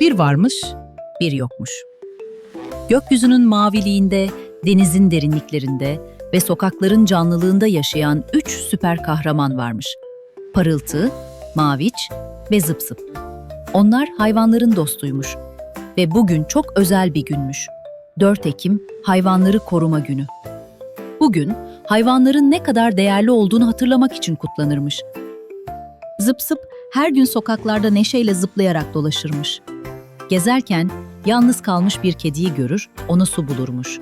Bir varmış, bir yokmuş. Gökyüzünün maviliğinde, denizin derinliklerinde ve sokakların canlılığında yaşayan üç süper kahraman varmış. Parıltı, Maviç ve Zıp Zıp. Onlar hayvanların dostuymuş ve bugün çok özel bir günmüş. 4 Ekim Hayvanları Koruma Günü. Bugün hayvanların ne kadar değerli olduğunu hatırlamak için kutlanırmış. Zıp Zıp her gün sokaklarda neşeyle zıplayarak dolaşırmış. Gezerken yalnız kalmış bir kediyi görür, ona su bulurmuş.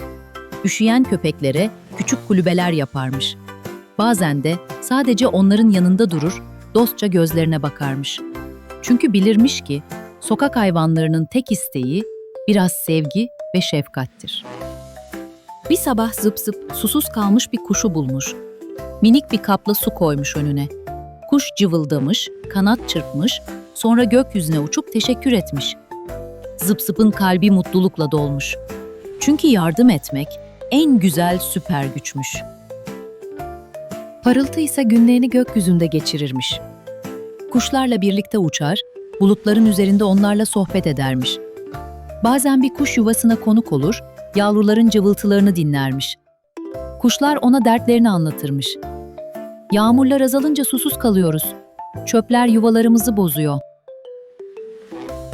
Üşüyen köpeklere küçük kulübeler yaparmış. Bazen de sadece onların yanında durur, dostça gözlerine bakarmış. Çünkü bilirmiş ki sokak hayvanlarının tek isteği biraz sevgi ve şefkattir. Bir sabah zıp zıp susuz kalmış bir kuşu bulmuş. Minik bir kapla su koymuş önüne. Kuş cıvıldamış, kanat çırpmış, sonra gökyüzüne uçup teşekkür etmiş. Zıp zıpın kalbi mutlulukla dolmuş. Çünkü yardım etmek en güzel süper güçmüş. Parıltı ise günlerini gökyüzünde geçirirmiş. Kuşlarla birlikte uçar, bulutların üzerinde onlarla sohbet edermiş. Bazen bir kuş yuvasına konuk olur, yavruların cıvıltılarını dinlermiş. Kuşlar ona dertlerini anlatırmış. Yağmurlar azalınca susuz kalıyoruz. Çöpler yuvalarımızı bozuyor.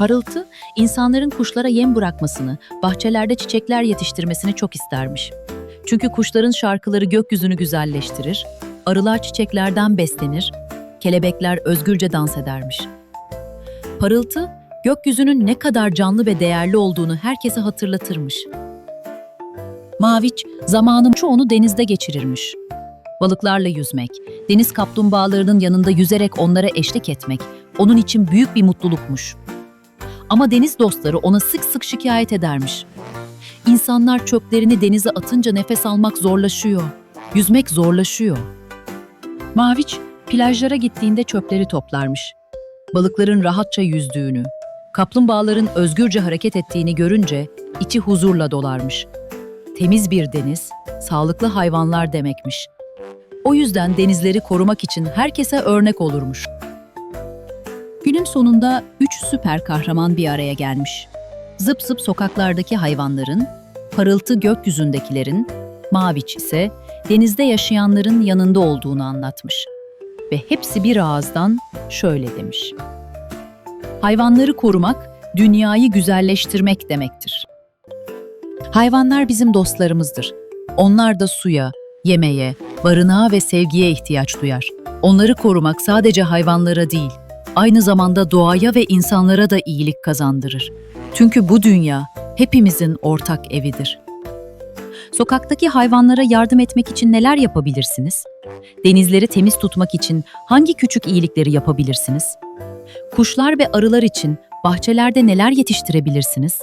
Parıltı, insanların kuşlara yem bırakmasını, bahçelerde çiçekler yetiştirmesini çok istermiş. Çünkü kuşların şarkıları gökyüzünü güzelleştirir, arılar çiçeklerden beslenir, kelebekler özgürce dans edermiş. Parıltı, gökyüzünün ne kadar canlı ve değerli olduğunu herkese hatırlatırmış. Maviç, zamanın çoğunu denizde geçirirmiş. Balıklarla yüzmek, deniz kaplumbağalarının yanında yüzerek onlara eşlik etmek, onun için büyük bir mutlulukmuş. Ama deniz dostları ona sık sık şikayet edermiş. İnsanlar çöplerini denize atınca nefes almak zorlaşıyor, yüzmek zorlaşıyor. Maviç, plajlara gittiğinde çöpleri toplarmış. Balıkların rahatça yüzdüğünü, kaplumbağaların özgürce hareket ettiğini görünce içi huzurla dolarmış. Temiz bir deniz, sağlıklı hayvanlar demekmiş. O yüzden denizleri korumak için herkese örnek olurmuş. Günün sonunda üç süper kahraman bir araya gelmiş. Zıp zıp sokaklardaki hayvanların, parıltı gökyüzündekilerin, maviç ise denizde yaşayanların yanında olduğunu anlatmış. Ve hepsi bir ağızdan şöyle demiş. Hayvanları korumak, dünyayı güzelleştirmek demektir. Hayvanlar bizim dostlarımızdır. Onlar da suya, yemeğe, barınağa ve sevgiye ihtiyaç duyar. Onları korumak sadece hayvanlara değil, aynı zamanda doğaya ve insanlara da iyilik kazandırır. Çünkü bu dünya hepimizin ortak evidir. Sokaktaki hayvanlara yardım etmek için neler yapabilirsiniz? Denizleri temiz tutmak için hangi küçük iyilikleri yapabilirsiniz? Kuşlar ve arılar için bahçelerde neler yetiştirebilirsiniz?